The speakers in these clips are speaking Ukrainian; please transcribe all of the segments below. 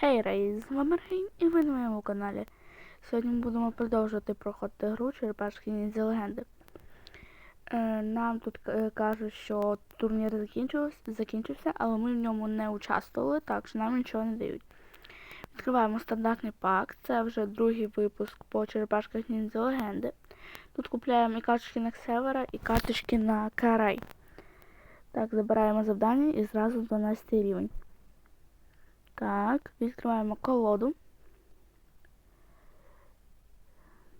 Хей, Рей, з вами Рейн і ви на моєму каналі. Сьогодні ми будемо продовжувати проходити гру Черепашки Ніндзя Легенди. Е, нам тут е, кажуть, що турнір закінчився, але ми в ньому не участвували, так що нам нічого не дають. Відкриваємо стандартний пак, це вже другий випуск по Черепашках Ніндзя Легенди. Тут купляємо і карточки на Ксевера, і карточки на Карай. Так, забираємо завдання і зразу 12 рівень. Так, відкриваємо колоду.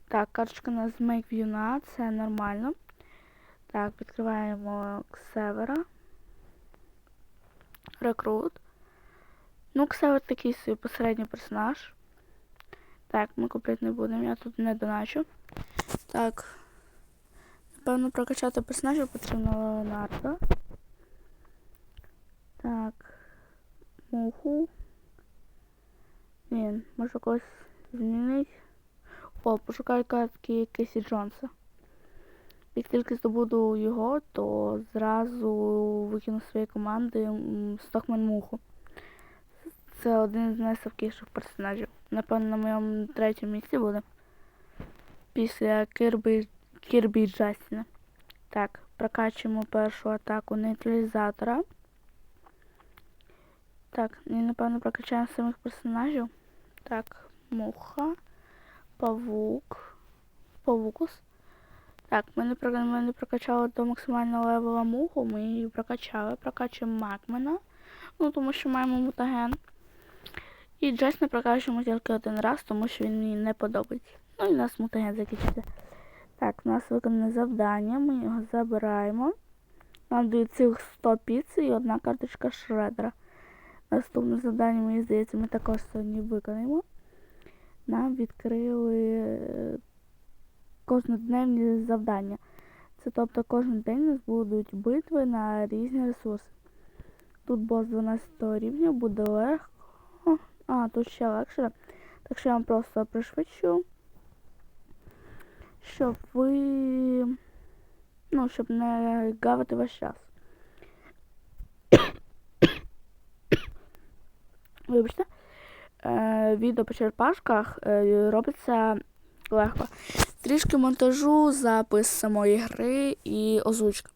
Так, карточка на Make View це нормально. Так, відкриваємо Ксевера. Рекрут. Ну, Ксевер такий собі посередній персонаж. Так, ми купити не будемо, я тут не доначу. Так. Напевно, прокачати персонажів потрібно Леонардо. Так. Муху. Ні, може когось змінити. О, пошукаю картки Кейсі Джонса. Як тільки здобуду його, то зразу викину з своєї команди м, Стокмен Муху. Це один з найслабкіших персонажів. Напевно, на моєму третьому місці буде. Після Кірбі, Кірбі Джастіна. Так, прокачуємо першу атаку нейтралізатора. Так, і напевно прокачаємо самих персонажів. Так, муха, павук, павукус. Так, ми не, ми не прокачали до максимального левела муху, ми її прокачали. Прокачуємо Макмена, ну тому що маємо мутаген. І Джес не прокачуємо тільки один раз, тому що він мені не подобається. Ну і у нас мутаген закінчиться. Так, у нас виконане завдання, ми його забираємо. Нам дають цілих 100 піци і одна карточка шредера. Наступне завдання, мені здається, ми також сьогодні виконаємо. Нам відкрили е, кожнодневні завдання. Це тобто кожен день у нас будуть битви на різні ресурси. Тут бос 12 рівня буде легко. А, тут ще легше. Так що я вам просто пришвидшу. Щоб ви. Ну, щоб не гавити ваш час. Вибачте. Е, відео по черепашках е, робиться легко. Трішки монтажу, запис самої гри і озвучка.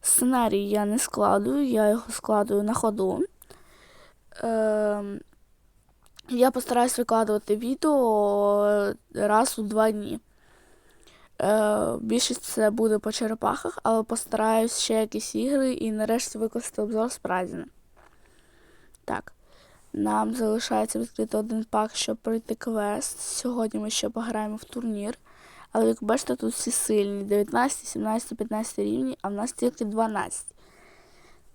Сценарій я не складую, я його складую на ходу. Е, я постараюсь викладувати відео раз у два дні. Більшість це буде по черепахах, але постараюсь ще якісь ігри і нарешті викласти обзор справді. Так. Нам залишається відкрити один пак, щоб пройти квест. Сьогодні ми ще пограємо в турнір. Але як бачите, тут всі сильні. 19, 17, 15 рівні, а в нас тільки 12.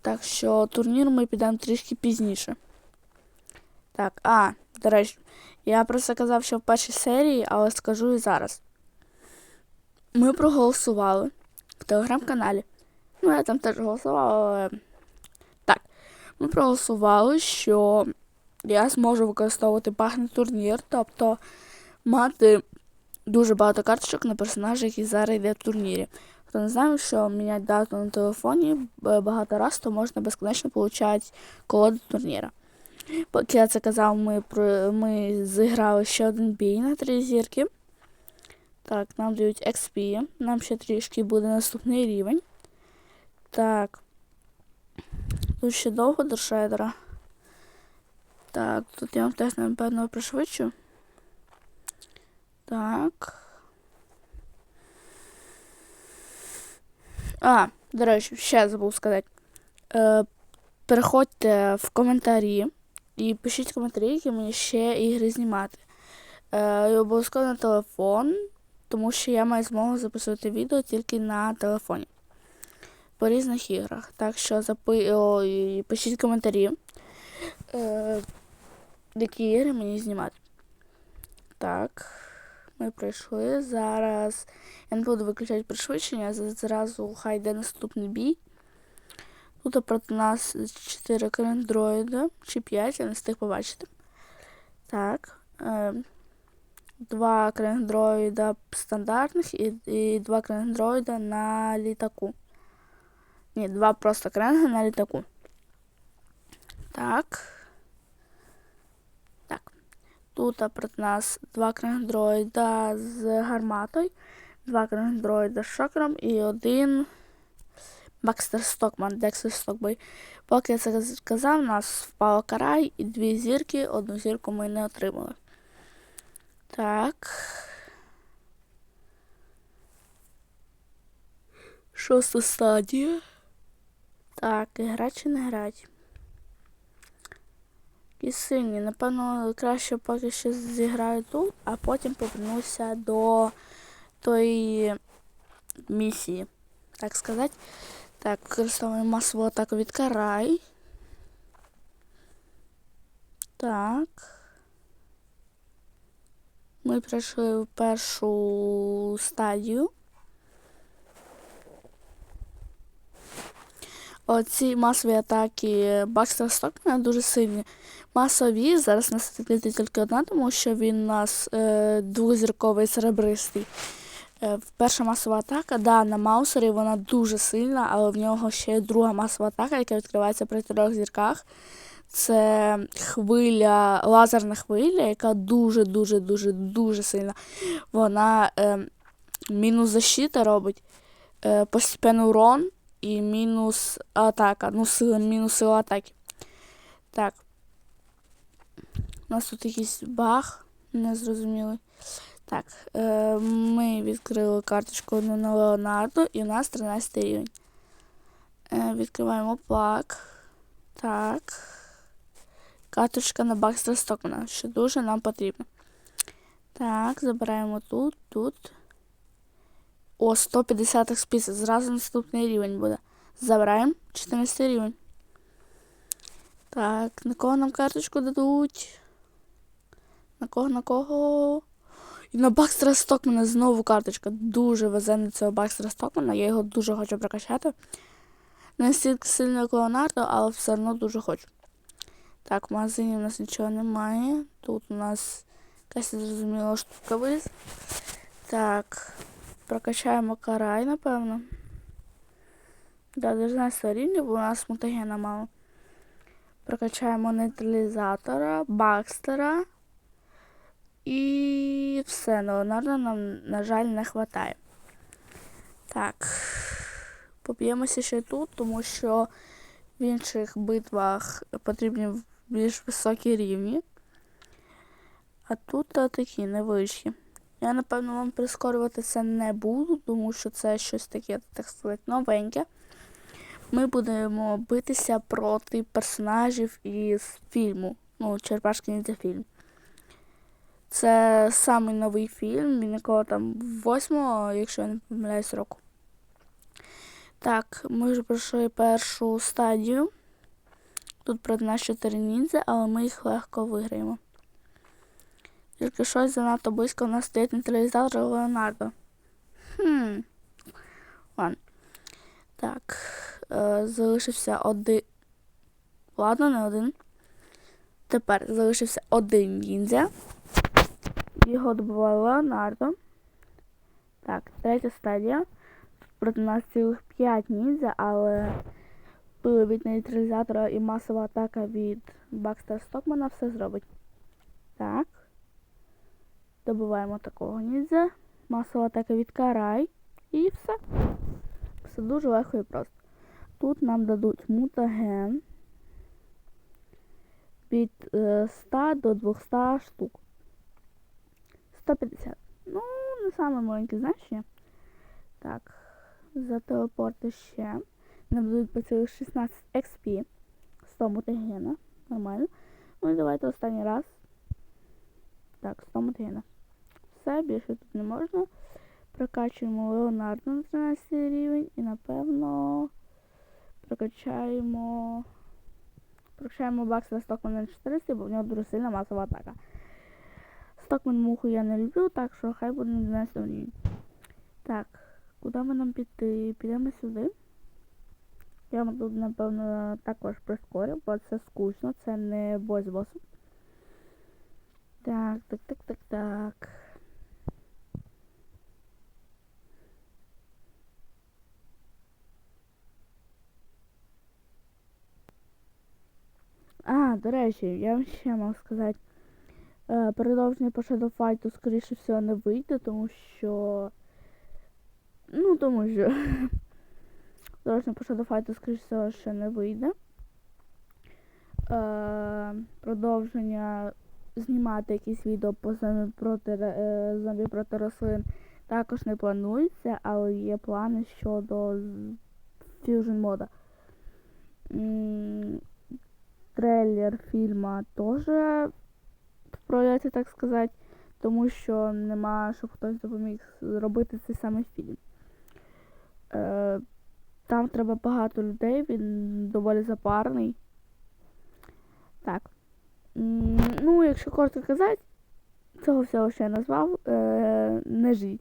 Так що турнір ми підемо трішки пізніше. Так, а, до речі, я про це казав ще в першій серії, але скажу і зараз. Ми проголосували в телеграм-каналі. Ну, я там теж голосував, але. Так. Ми проголосували, що я зможу використовувати пахний турнір, тобто мати дуже багато карточок на персонажа, який зараз йде в турнірі. Хто не знає, що міняти дату на телефоні е, багато раз, то можна безконечно отримати колоду турніра. Поки я це казав, ми, про- ми зіграли ще один бій на три зірки. Так, нам дають XP. Нам ще трішки буде наступний рівень. Так. Тут ще довго до шредера. Так, тут я вам теж, напевно, пришвидшу. Так. А, до речі, ще забув сказати. Е, переходьте в коментарі і пишіть коментарі, які мені ще ігри знімати. Е, обов'язково на телефон, тому що я маю змогу записувати відео тільки на телефоні. По різних іграх. Так що запи... О, і пишіть коментарі. Е, які ігри мені знімати. Так, ми пройшли. Зараз я не буду виключати пришвидшення, зразу хай йде наступний бій. Тут проти нас 4 крендроїда чи 5, я не встиг побачити. Так. Е, два крендроїда стандартних і, і два крендроїда на літаку. Ні, два просто кренга на літаку. Так. Тут проти нас два крингдроїда з гарматою, два крингдроїда з шокером і один Бакстер Стокман, Декстер Стокбой. Поки я це сказав, у нас впало карай і дві зірки, одну зірку ми не отримали. Так. Шоста стадія. Так, грати чи не грати? І сині. Напевно, краще поки що зіграю тут, а потім повернуся до тої місії, так сказати. Так, використовуємо масову атаку від карай. Так. Ми пройшли в першу стадію. Оці масові атаки Бакстера Стокмена дуже сильні. Масові, зараз нас світлити тільки одна, тому що він у нас е, двозірковий серебристий. Е, перша масова атака, да, на Маусері вона дуже сильна, але в нього ще друга масова атака, яка відкривається при трьох зірках. Це хвиля, лазерна хвиля, яка дуже-дуже дуже дуже сильна. Вона е, мінус защита робить, е, постепенний урон і мінус атака. Ну, сила, мінус сила атаки. Так. У нас тут якийсь баг, незрозумілий. Так, е, ми відкрили карточку на Леонардо і у нас 13 рівень. Е, Відкриваємо пак. Так. Карточка на Бакстера Стокмана, що дуже нам потрібно. Так, забираємо тут, тут. О, 150 експісів. Зразу наступний рівень буде. Забираємо 14 рівень. Так, на кого нам карточку дадуть? На кого, на кого? І на Бакстера Стокмана знову карточка. Дуже везе на цього Бакстера Стокмана. Я його дуже хочу прокачати. Не настільки сильно як Леонардо, але все одно дуже хочу. Так, в магазині у нас нічого немає. Тут у нас якась зрозуміла штука виліз. Так, прокачаємо карай, напевно. Да, даже на рівня, бо у нас мутагена мало. Прокачаємо нейтралізатора, Бакстера. І все, Леонардо нам, на жаль, не вистачає. Так, поб'ємося ще тут, тому що в інших битвах потрібні більш високі рівні. А тут такі невищі. Я, напевно, вам прискорювати це не буду, тому що це щось таке, так сказати, новеньке. Ми будемо битися проти персонажів із фільму. Ну, Черпашки Ніндзя фільм. Це самий новий фільм, він якого там восьмого, якщо я не помиляюсь, року. Так, ми вже пройшли першу стадію. Тут проти нас 4 ніндзя, але ми їх легко виграємо. Тільки щось занадто близько у нас стоїть нейтралізатор Леонардо. Хм. Ладно. Так. Е, залишився один. Ладно, не один. Тепер залишився один ніндзя. Його добуває Леонардо. Так, третя стадія. Проти нас цілих 5 ніндзя, але пили від нейтралізатора і масова атака від Бакстера Стокмана все зробить. Так. Добуваємо такого ніндзя. Масова атака від Карай. І все. Все дуже легко і просто. Тут нам дадуть мутаген від 100 е, до 200 штук. 150. Ну, не саме маленьке значення. Так, за телепорти ще. Нам дадуть по цілих 16 XP. 100 мутагена. Нормально. Ну і давайте останній раз. Так, 100 мутагена. Все, більше тут не можна. Прокачуємо Леонардо на 13 рівень і напевно прокачаємо... Прокачаємо Бакса Стокмана на 400, бо в нього дуже сильна масова атака. Стокман муху я не люблю, так що хай буде на 12 рівень. Так, куди ми нам піти? Підемо сюди. Я вам тут, напевно, також прискорю, бо це скучно, це не бой з. Так, так, так, так, так. А, до речі, я вам ще мав сказати. Е, Продовження по Shadow Fight, скоріше всього, не вийде, тому що. Ну, тому що. Продовження по Shadow Fight, скоріше всього, ще не вийде. Е, Продовження знімати якісь відео по зомбі проти, е, зомбі проти рослин також не планується, але є плани щодо Fusion мода. Трейлер фільма теж в прольоті, так сказати, тому що нема, щоб хтось допоміг зробити цей самий фільм. Е, там треба багато людей, він доволі запарний. Так. Ну, якщо коротко казати, цього всього ще назвав, е, не.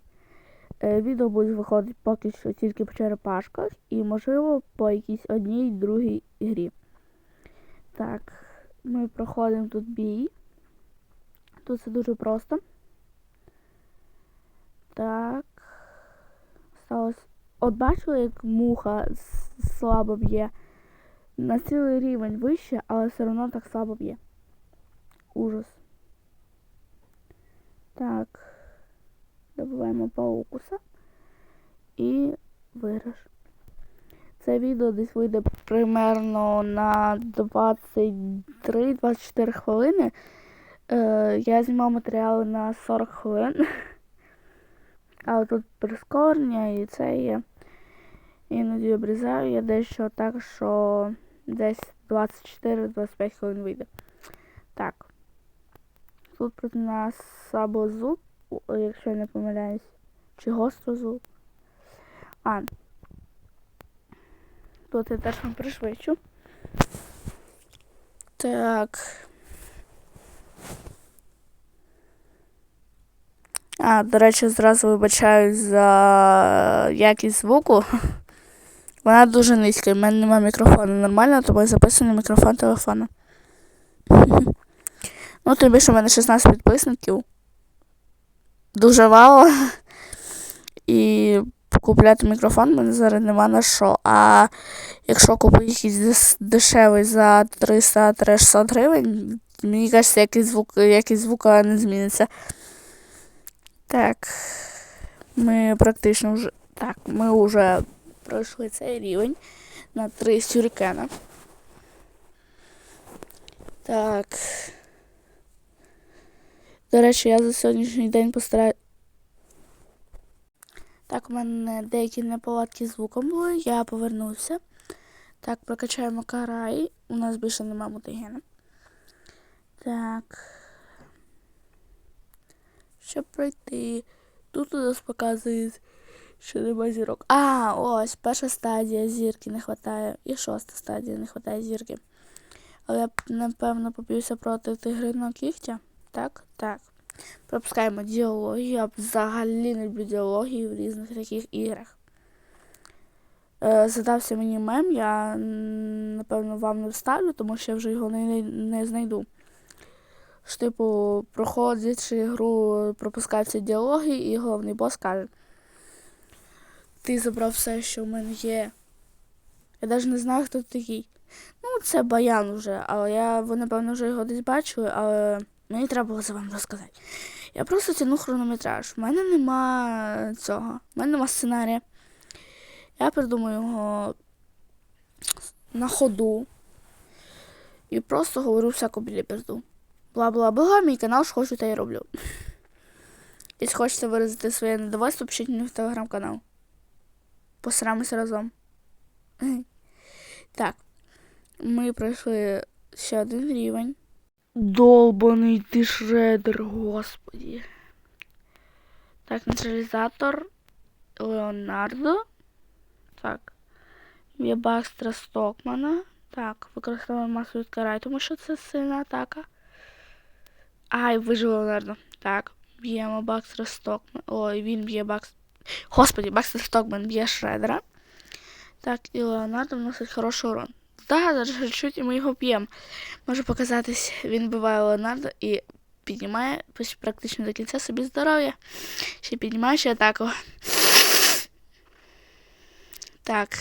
Е, Відео буде виходити поки що тільки по черепашках і, можливо, по якійсь одній другій грі. Так, ми проходимо тут бій. Тут все дуже просто. Так. Сталося. От бачили, як муха слабо б'є. На цілий рівень вище, але все одно так слабо б'є. Ужас. Так. Добуваємо паукуса. І виграш. Це відео десь вийде примерно на 23-24 хвилини. Е, я знімав матеріали на 40 хвилин. Але тут прискорення і це є. Іноді обрізаю я дещо так, що десь 24-25 хвилин вийде. Так. Тут проти нас сабозуб, о, якщо я не помиляюсь. Чи гострозуб. А. Тут я теж вам пришвидшу. Так. А, до речі, зразу вибачаюсь за якість звуку. Вона дуже низька, в мене немає мікрофону нормально, тому я записую мікрофон телефону. Ну, тим більше в мене 16 підписників. Дуже мало. І купляти мікрофон мене зараз нема на що. А якщо купити якийсь дешевий за 300-600 гривень, мені кажеться, якийсь звук, якийсь звука не зміниться. Так. Ми практично вже. Так, ми вже пройшли цей рівень на три сюрикена. Так. До речі, я за сьогоднішній день постараюсь. Так, у мене деякі неполадки звуком були, я повернувся. Так, прокачаємо карай. У нас більше нема мутагена. Так. Щоб пройти. Тут у нас показує, що нема зірок. А, ось, перша стадія зірки не вистачає. І шоста стадія не вистачає зірки. Але я, напевно, поб'юся проти тигриного кігтя. Так, так. Пропускаємо діалоги. Я взагалі не люблю діалоги в різних таких іграх. Е, задався мені мем, я напевно вам не вставлю, тому що я вже його не, не знайду. Що, типу, проходячи гру, пропускаються діалоги, і головний бос каже. Ти забрав все, що в мене є. Я навіть не знаю, хто ти такий. Ну, це баян уже, але я, ви, напевно, вже його десь бачили, але мені треба було це вам розказати. Я просто тяну хронометраж. У мене нема цього. У мене нема сценарія. Я придумаю його на ходу. І просто говорю всяку біліберду. Бла-бла-бла, мій канал що хочу, те й роблю. Якщо хочете виразити своє недовольство, пишіть мені в телеграм-канал. Посрамося разом. Так. Ми пройшли ще один рівень. Долбаний ти шредер, господі. Так, нейтралізатор Леонардо. Так. Є Стокмана. Так, використовуємо масу від карай, тому що це сильна атака. Ай, вижив Леонардо. Так, б'ємо Бакстера Стокмана. Ой, він б'є Бакс. Господи, Бакстер Стокман б'є Шредера. Так, і Леонардо вносить хороший урон. Так, зараз чуть і ми його б'ємо. Може показатись, він биває Леонардо і піднімає практично до кінця собі здоров'я. Ще піднімає ще атаку. Так.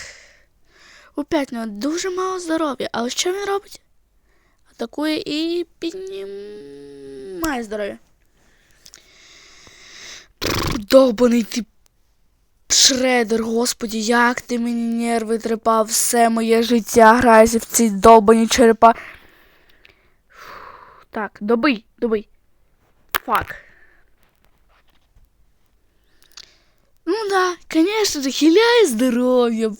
У п'ять нього дуже мало здоров'я, але що він робить? Атакує і піднімає. Здоров'я. Довбаний ти Шредер, господі, як ти мені нерви трепав, все моє життя грається в ці довбані черепа. Так, добий, добий. Фак. Ну да, конечно же, хиляє здоров'я.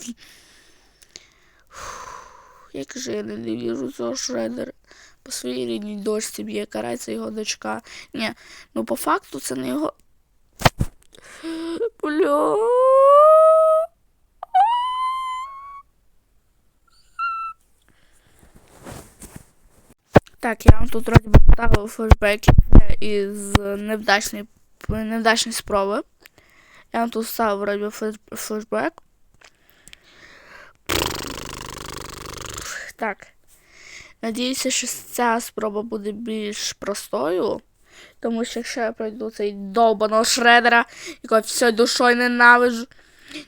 Як же я ненавижу цього шредера. По своїй рідній дочці б'є, карається його дочка. Ні, ну по факту це не його. Бля. Так, я вам тут вроді поставив флешбеки із невдачної, невдачної спроби. Я вам тут ставив вроді флешбек. Так. Надіюся, що ця спроба буде більш простою. Тому що якщо я пройду цей довбаного шредера, якого всьою душою ненавиджу.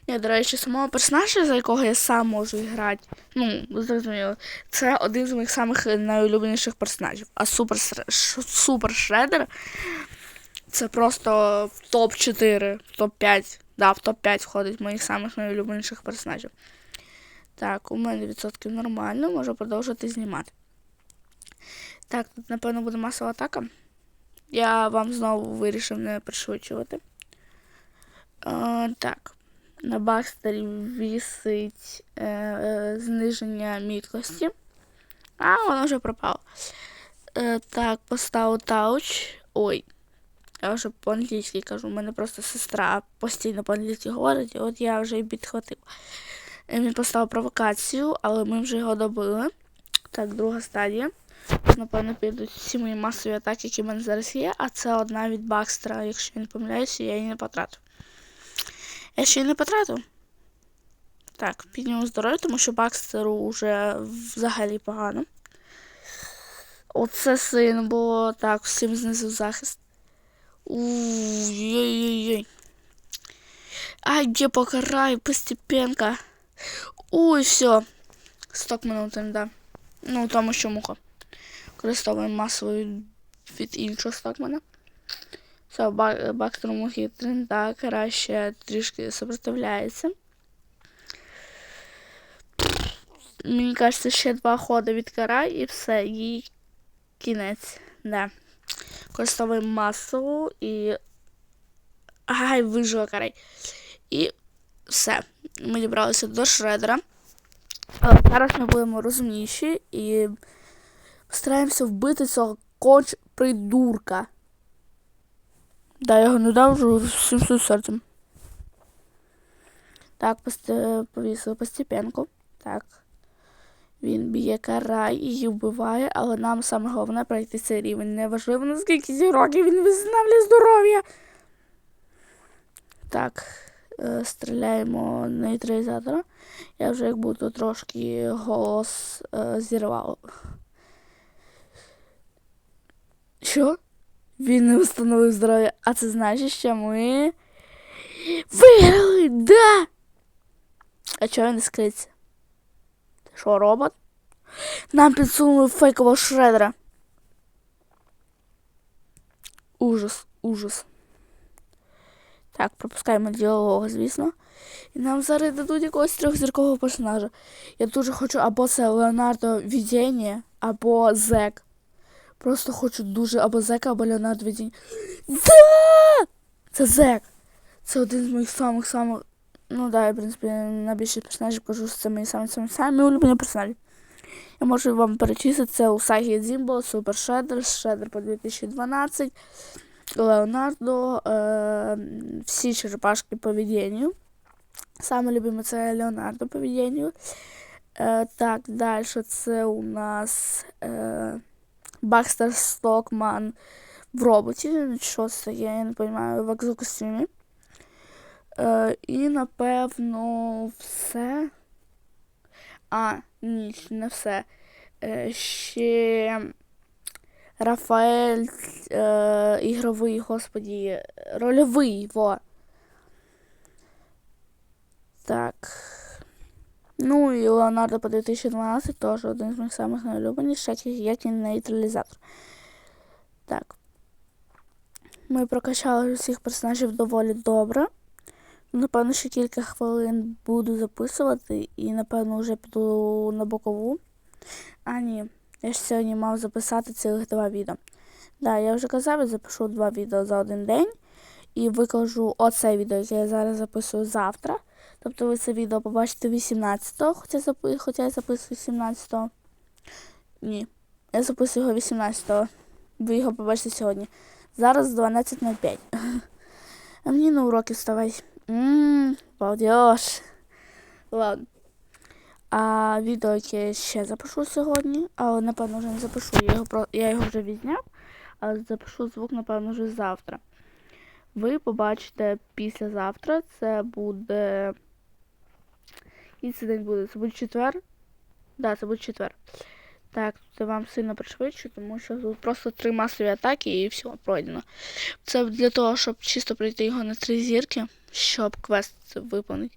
Ні, до речі, самого персонажа, за якого я сам можу грати. Ну, ви зрозуміли, це один з моїх самих найулюбленіших персонажів. А супер, супер шредер це просто в топ-4, в топ-5. Да, в топ-5 входить моїх самих найулюбленіших персонажів. Так, у мене відсотків нормально, можу продовжувати знімати. Так, тут, напевно, буде масова атака. Я вам знову вирішив не пришвидшувати. Е, так. На Бакстері вісить е, е, зниження міткості. А, воно вже пропало. Е, так, поставив тауч. Ой. Я вже по-англійськи кажу. У мене просто сестра постійно по-англійськи говорить, і от я вже і підхватив. Він поставив провокацію, але ми вже його добили. Так, друга стадія. Напевно, підуть всі мої масові атаки, які в мене зараз є, а це одна від Бакстера, якщо я не помиляюся, я її не потратив. Я ще й не потратив. Так, підніму здоров'я, тому що Бакстеру вже взагалі погано. Оце син було так, всім знизу захист. Ой-ой-ой. Ай, где покарай, постепенка. Ой, все. Сток минутин, да. Ну, тому що муха. Користовуємо масовою від іншого стокмана. Все, ба- Бактер мухи тренда краще трішки сопротивляється. Мені кажеться, ще два ходи від кара і все, їй кінець. Да. Користовуємо масову і. Ай, вижила карай. І все. Ми дібралися до шредера. Але зараз ми будемо розумніші і постараємося вбити цього конч придурка. Да, я його ненавиджу всім своїм серцем. Так, повісили постепенку. Так. Він б'є карай і її вбиває, але нам саме головне пройти цей рівень. Неважливо, наскільки ці років він відновлює здоров'я. Так, е, стріляємо нейтралізатора. Я вже як буду трошки голос е, зірвав. Що? Він не встановив здоров'я. А це значить, що ми виграли! Да! А чого він не скриться? Що, робот? Нам підсунули фейкового шредера. Ужас, ужас. Так, пропускаємо діалог, звісно. І нам зараз дадуть якогось трьохзіркового персонажа. Я дуже хочу або це Леонардо Відєнє, або Зек. Просто хочу дуже або Зека, або Леонардо Відєнє. Да! Це Зек. Це один з моїх самих самих. Ну да, я, в принципі, на більшість персонажів кажу, що це мої самі самі самі улюблені персонажі. Я можу вам перечислити це Усагі Дзімбо, Супер Шредер, Шредер по 2012, Леонардо, е, всі черепашки по відінню. Саме любиме це Леонардо по відінню. Е, так, далі це у нас е, Бакстер Стокман в роботі. Що це таке, я не розумію, в екзокостюмі. Е, і напевно все. А, ні, не все. Е, ще Рафаель е, ігровий, господі, рольовий, во. Так. Ну і Леонардо по 2012 теж один з моїх самих найулюбленіших, як і нейтралізатор. Так. Ми прокачали всіх персонажів доволі добре. Напевно, ще кілька хвилин буду записувати і, напевно, вже піду на бокову. А ні, я ж сьогодні мав записати цілих два відео. Да, я вже казав, я запишу два відео за один день і викладу оце відео, яке я зараз записую завтра. Тобто ви це відео побачите 18-го, хоча, запи... хоча я записую 17-го. Ні, я записую його 18-го. Ви його побачите сьогодні. Зараз 12.05. А мені на уроки вставай. Ммм, балдеж. Ладно. А відео, яке я ще запишу сьогодні, але напевно вже не запишу. Я його, про... я його вже відзняв, але запишу звук, напевно, вже завтра. Ви побачите післязавтра. Це буде. І цей день буде. Це буде четвер. Так, да, це буде четвер. Так, це вам сильно пришвидшу, тому що тут просто три масові атаки і все, пройдено. Це для того, щоб чисто пройти його на три зірки, щоб квест виконати.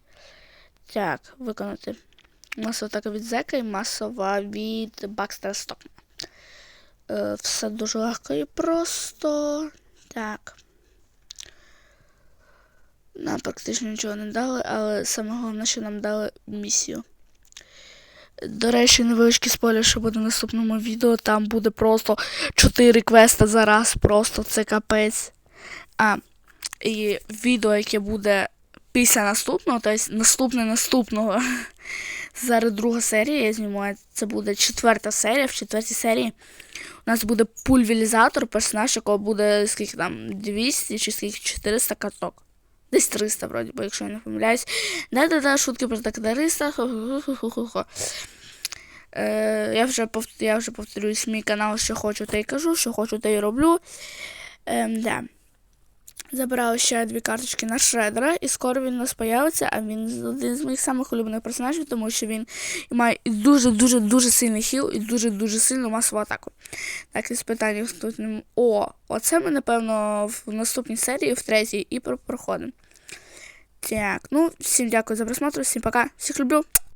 Так, виконати. Масова атака від Зека і масова від Бакстера Стокма. Е, все дуже легко і просто. Так. Нам практично нічого не дали, але саме головне, що нам дали місію. До речі, невеличкий спойлер, що буде в наступному відео. Там буде просто 4 квеста за раз, просто це капець. А, і відео, яке буде після наступного, тобто наступне наступного. Зараз друга серія, я знімаю. Це буде четверта серія. В четвертій серії у нас буде пульверізатор, персонаж, якого буде скільки там 200 чи скільки 400 каток. Десь 300, вроді, бо якщо я не помиляюсь. Да-да-да, шутки про тактариста. Е, я, вже пов... я вже повторюсь мій канал, що хочу, те й кажу, що хочу, те й роблю. Е, да. Забираю ще дві карточки на Шредера, і скоро він у нас появиться, а він один з моїх самих улюблених персонажів, тому що він має і дуже-дуже дуже сильний хіл і дуже-дуже сильну масову атаку. Так, із питання тут. О, оце ми, напевно, в наступній серії, в третій, і проходимо. Так, ну, всім дякую за просмотр, всім пока, всіх люблю.